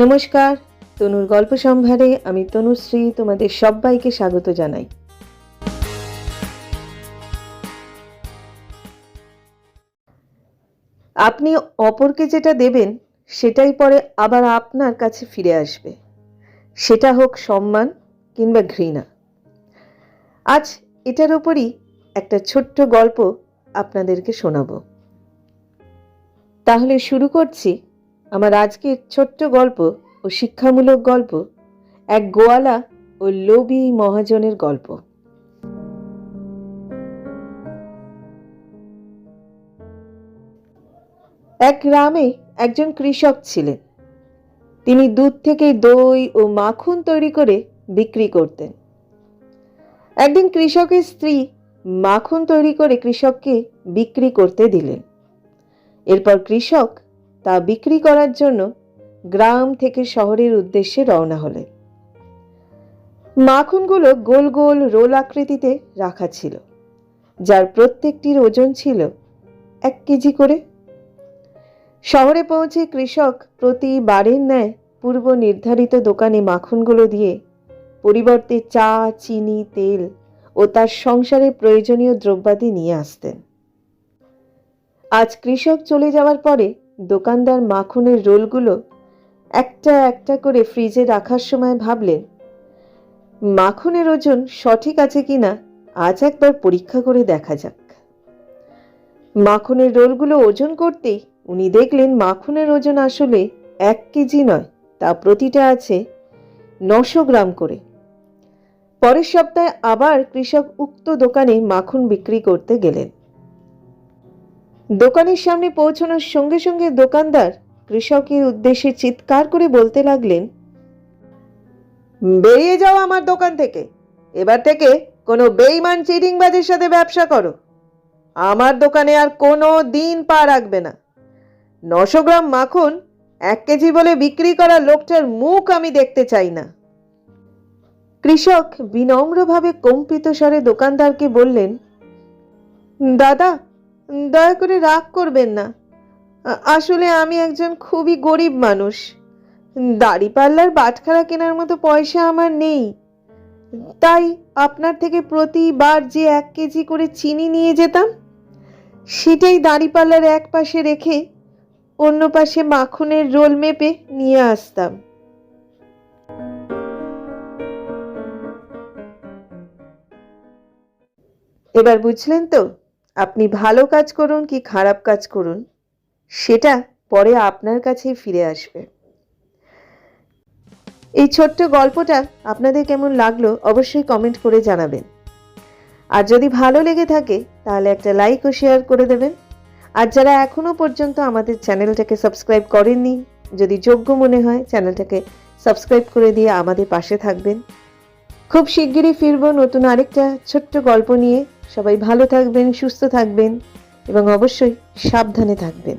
নমস্কার, তনুর গল্প সম্ভারে আমি তনুশ্রী তোমাদের সবাইকে স্বাগত জানাই। আপনি অপরকে যেটা দেবেন, সেটাই পরে আবার আপনার কাছে ফিরে আসবে। সেটা হোক সম্মান কিংবা ঘৃণা। আজ এটার ওপরই একটা ছোট্ট গল্প আপনাদেরকে শোনাবো। তাহলে শুরু করছি আমার আজকের ছোট্ট গল্প ও শিক্ষামূলক গল্প, এক গোয়ালা ও লোভী মহাজনের গল্প। এক গ্রামে একজন কৃষক ছিলেন। তিনি দুধ থেকে দই ও মাখন তৈরি করে বিক্রি করতেন। একদিন কৃষকের স্ত্রী মাখন তৈরি করে কৃষককে বিক্রি করতে দিলেন। এরপর কৃষক তা বিক্রি করার জন্য গ্রাম থেকে শহরের উদ্দেশ্যে রওনা হলেন। মাখনগুলো গোল গোল রোল আকৃতিতে রাখা ছিল, যার প্রত্যেকটির ওজন ছিল এক কেজি করে। শহরে পৌঁছে কৃষক প্রতি প্রতিবারের ন্যায় পূর্ব নির্ধারিত দোকানে মাখনগুলো দিয়ে পরিবর্তে চা, চিনি, তেল ও তার সংসারে প্রয়োজনীয় দ্রব্যাদি নিয়ে আসতেন। আজ কৃষক চলে যাওয়ার পরে দোকানদার মাখনের রোলগুলো একটা একটা করে ফ্রিজে রাখার সময় ভাবলেন, মাখনের ওজন সঠিক আছে কিনা আজ একবার পরীক্ষা করে দেখা যাক। মাখনের রোলগুলো ওজন করতেই উনি দেখলেন মাখনের ওজন আসলে এক কেজি নয়, তা প্রতিটা আছে নশো গ্রাম করে। পরের সপ্তাহে আবার কৃষক উক্ত দোকানে মাখন বিক্রি করতে গেলেন। দোকানের সামনে পৌঁছানোর সঙ্গে সঙ্গে দোকানদার কৃষকের উদ্দেশ্যে চিৎকার করে বলতে লাগলেন, বেরিয়ে যাও আমার দোকান থেকে। এবার থেকে কোনো বেইমান চিটিংবাজের সাথে ব্যবসা করো। আমার দোকানে আর কোনো দিন পা রাখবে না। নশো গ্রাম মাখন এক কেজি বলে বিক্রি করা লোকটার মুখ আমি দেখতে চাই না। কৃষক বিনম্রভাবে কম্পিত স্বরে দোকানদারকে বললেন, দাদা দয়া করে রাগ করবেন না। আসলে আমি একজন খুবই গরিব মানুষ। দাড়িপাল্লার বাটখারা কেনার মতো পয়সা আমার নেই। তাই আপনার থেকে প্রতিবার যে এক কেজি করে চিনি নিয়ে যেতাম, সেটাই দাড়িপাল্লার এক পাশে রেখে অন্য পাশে মাখনের রোল মেপে নিয়ে আসতাম। এবার বুঝলেন তো? আপনি ভালো কাজ করুন কি খারাপ কাজ করুন, সেটা পরে আপনার কাছেই ফিরে আসবে। এই ছোট্ট গল্পটা আপনাদের কেমন লাগল অবশ্যই কমেন্ট করে জানাবেন। আর যদি ভালো লেগে থাকে, তাহলে একটা লাইক ও শেয়ার করে দেবেন। আর যারা এখনও পর্যন্ত আমাদের চ্যানেলটাকে সাবস্ক্রাইব করেননি, যদি যোগ্য মনে হয় চ্যানেলটাকে সাবস্ক্রাইব করে দিয়ে আমাদের পাশে থাকবেন। খুব শিগগিরই ফিরব নতুন আরেকটা ছোট্ট গল্প নিয়ে। সবাই ভালো থাকবেন সুস্থ থাকবেন এবং অবশ্যই সাবধানে থাকবেন।